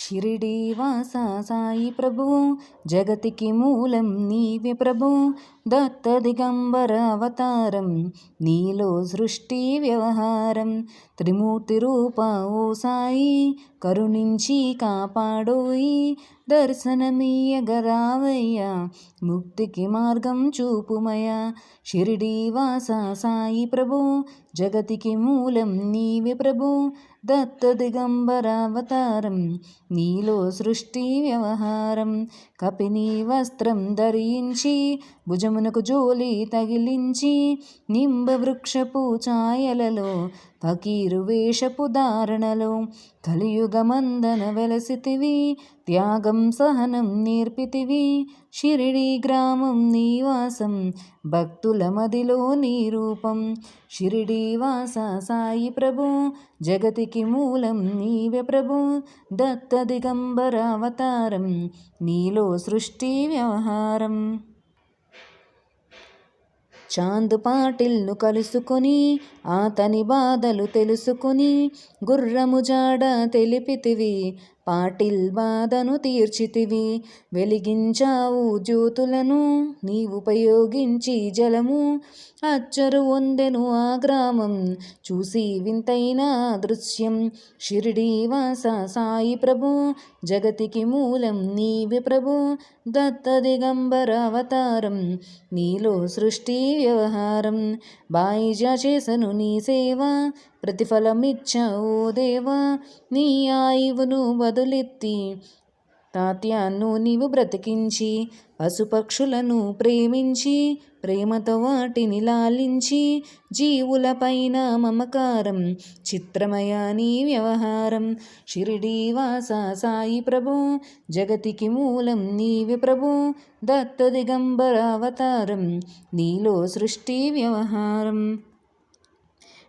షిరిడీవాస సాయి ప్రభు జగతికి మూలం నీవే ప్రభు. దత్త దిగంబర అవతారం నీలో సృష్టి వ్యవహారం త్రిమూర్తి రూప ఓ సాయి కరుణించి కాపాడోయి దర్శనమీయగరావయ్యా ముక్తికి మార్గం చూపుమయ షిరిడీ వాస సాయి ప్రభు జగతికి మూలం నీవి ప్రభు దత్త దిగంబరావతారం నీలో సృష్టి వ్యవహారం కపిని వస్త్రం ధరించి భుజము భుజమునకు జోలి తగిలించి నింబ వృక్షపు ఛాయలలో ఫకీరు వేషపు ధారణలో కలియుగమందన వెలసితివి త్యాగం సహనం నేర్పితివి షిరిడి గ్రామం నీవాసం భక్తుల మదిలో నీ రూపం. షిరిడి వాస సాయి ప్రభు జగతికి మూలం నీవే ప్రభు దత్త దిగంబరావతారం నీలో సృష్టి వ్యవహారం. చాంద్ పాటిల్ను కలుసుకొని అతని బాధలు తెలుసుకొని గుర్రము జాడ తెలిపితివి. పాటిల్ బాధను తీర్చితివి. వెలిగించావు జ్యోతులను నీవుపయోగించి జలము. అచ్చరు వందెను ఆ గ్రామం చూసి వింతైన దృశ్యం. షిరిడీ వాస సాయి ప్రభు జగతికి మూలం నీవి ప్రభు. దత్త దిగంబర అవతారం నీలో సృష్టి వ్యవహారం. బాయిజా చేసను నీ సేవ ప్రతిఫలమిచ్చావు దేవా నీ ఆయువును బదులెత్తి తాత్యాన్ను నీవు బ్రతికించి పశుపక్షులను ప్రేమించి ప్రేమతో వాటిని లాలించి జీవులపైన మమకారం చిత్రమయ నీ వ్యవహారం. షిరిడీ వాస సాయి ప్రభు జగతికి మూలం నీవి ప్రభు దత్త దిగంబర అవతారం నీలో సృష్టి వ్యవహారం.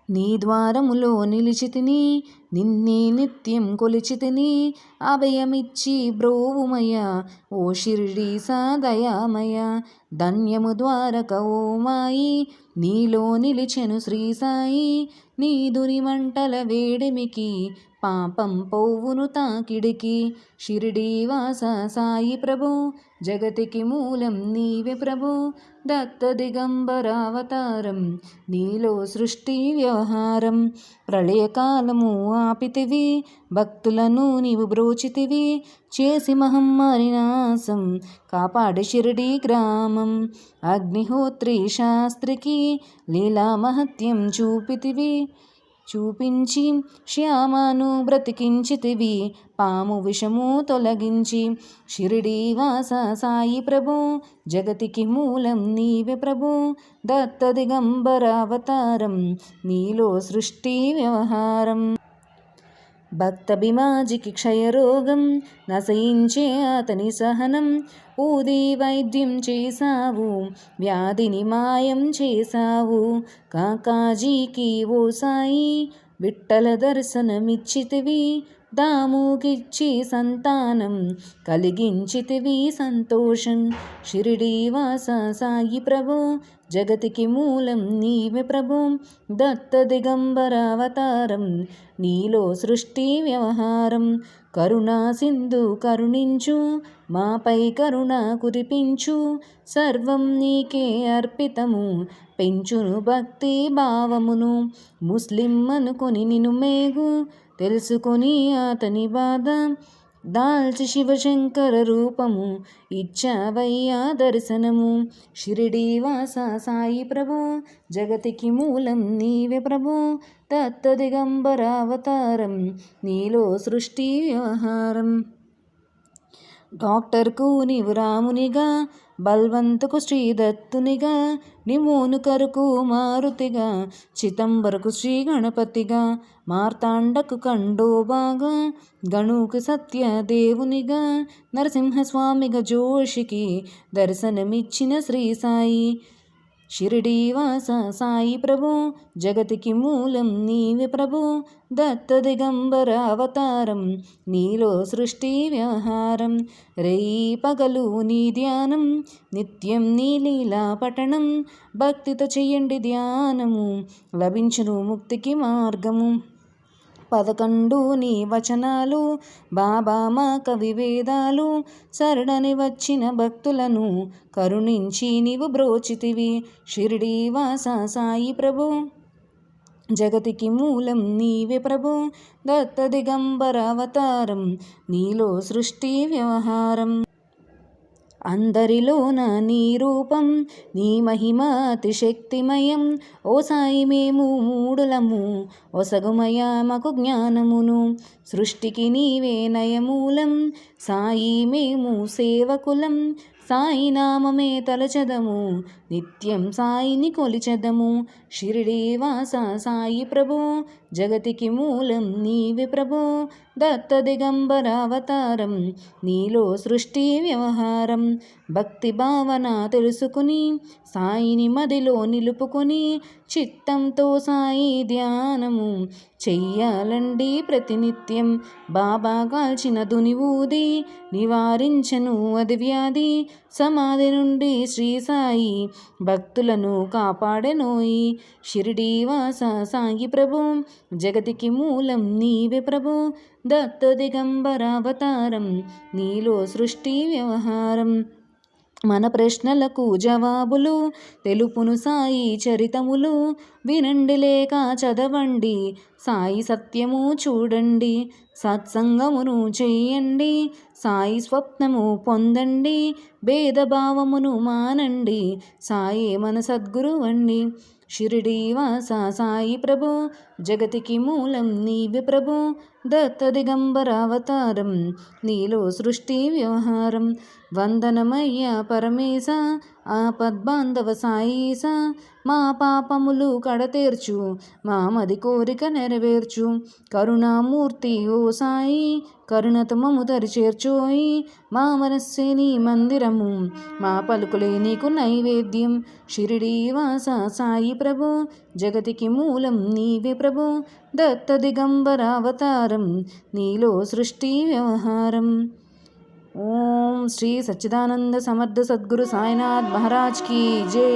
నీ ద్వారములో నిలిచితిని నిన్నే నిత్యం కొలిచితిని. అభయమిచ్చి బ్రోవుమయ ఓ షిరిడి సాదయామయ. ధన్యము ద్వారక ఓ మాయి నీలో నిలిచెను శ్రీ సాయి. నీదుని మంటల వేడిమికి పాపం పోవును తాకిడికి. షిరిడీవాస సాయి ప్రభు జగతికి మూలం నీవే ప్రభు. దత్త దిగంబరావతారం నీలో సృష్టి వ్యవహారం. ప్రళయకాలము ఆపితివి భక్తులను నీవు బ్రోచితివి. చేసి మహమ్మారి నాశం కాపాడి షిరిడి గ్రామం. అగ్నిహోత్రి శాస్త్రికి లీలా మహత్యం చూపితివి. చూపించి శ్యామను బ్రతికించితివి పాము విషము తొలగించి. షిరిడి వాస సాయి ప్రభు జగతికి మూలం నీవే ప్రభు. దత్త దిగంబర అవతారం నీలో సృష్టి వ్యవహారం. భక్తభిమాజికి క్షయరోగం నశయించే అతని సహనం. ఊది వైద్యం చేశావు వ్యాధిని మాయం చేశావు. కాకాజీకి ఓ సాయి విట్టల దర్శనమిచ్చితివి. దాముకిచ్చి సంతానం కలిగించితివి సంతోషం. షిరిడీ వాస సాయి ప్రభు జగతికి మూలం నీవే ప్రభు. దత్త దిగంబర అవతారం నీలో సృష్టి వ్యవహారం. కరుణా సింధు కరుణించు మాపై కరుణ కురిపించు. సర్వం నీకే అర్పితము పెంచును భక్తి భావమును. ముస్లిం అనుకొని నిన్ను మేగు తెలుసుకొని అతని బాధ. దాల్చి శివశంకర రూపము ఇచ్చావయ్యా దర్శనము. షిరిడి వాస సాయి ప్రభు జగతికి మూలం నీవే ప్రభు. తత్తదిగంబరావతారం అవతారం నీలో సృష్టి వ్యవహారం డాక్టర్కు నీవు రామునిగా బల్వంతుకు శ్రీదత్తునిగా నిమోనుకరుకు మారుతిగా చిదంబరకు శ్రీ గణపతిగా మార్తాండకు కండోబాగా గణుకు సత్యదేవునిగా నరసింహస్వామిగా జోషికి దర్శనమిచ్చిన శ్రీ సాయి. షిరిడి వాస సాయి ప్రభు జగతికి మూలం నీవి ప్రభు. దత్త దిగంబర అవతారం నీలో సృష్టి వ్యవహారం. రేయి పగలు నీ ధ్యానం నిత్యం నీ లీలా పఠనం. భక్తితో చెయ్యండి ధ్యానము లభించును ముక్తికి మార్గము. పదకొండు నీ వచనాలు బాబా మా కవి వేదాలు. శరణని వచ్చిన భక్తులను కరుణించి నీవు బ్రోచితివి. షిరిడీ వాస సాయి ప్రభు. జగతికి మూలం నీవే ప్రభు. దత్త దిగంబర అవతారం నీలో సృష్టి వ్యవహారం. అందరిలోన నీ రూపం నీ మహిమ అతిశక్తిమయం ఓ సాయి మేము మూడులము ఒసగుమయా మాకు జ్ఞానమును. సృష్టికి నీవే నయమూలం సాయి మేము సేవకులం. సాయినామమే తలచదము నిత్యం సాయిని కొలిచెదము. శిరిడీవాస సాయి ప్రభు జగతికి మూలం నీవి ప్రభు. దత్త దిగంబర అవతారం నీలో సృష్టి వ్యవహారం భక్తి భావన తెలుసుకుని సాయిని మదిలో నిలుపుకొని చిత్తంతో సాయి ధ్యానము చెయ్యాలండి ప్రతినిత్యం. బాబా కాల్చిన దుని ఊది నివారించను అది వ్యాధి. సమాధి నుండి శ్రీ సాయి భక్తులను కాపాడెనోయి. షిరిడీవాస సాయి ప్రభు జగతికి మూలం నీవే ప్రభు. దత్త దిగంబర అవతారం నీలో సృష్టి వ్యవహారం. మన ప్రశ్నలకు జవాబులు తెలుపును సాయి చరితములు. వినండి లేక చదవండి సాయి సత్యము చూడండి సత్సంగమును చేయండి సాయి స్వప్నము పొందండి భేదభావమును మానండి సాయి మన సద్గురువండి షిరిడీవాస సాయి ప్రభు జగతికి మూలం నీవి ప్రభు. దత్త దిగంబర అవతారం నీలో సృష్టి వ్యవహారం. వందనమయ్య పరమేశ ఆపద్బాంధవ సాయీస మా పాపములు కడతేర్చు మా మది కోరిక నెరవేర్చు. కరుణామూర్తి ఓ సాయి కరుణతమము మము చేర్చోయి మా మనస్సే నీ మందిరము మా పలుకులే నీకు నైవేద్యం. షిరిడీవాస సాయి ప్రభు జగతికి మూలం నీవే ప్రభు దత్త దిగంబరావతారం నీలో సృష్టి వ్యవహారం. ఓం శ్రీ సచ్చిదానంద సమర్థ సద్గురు సాయినాథ్ మహారాజ్ కీ జై.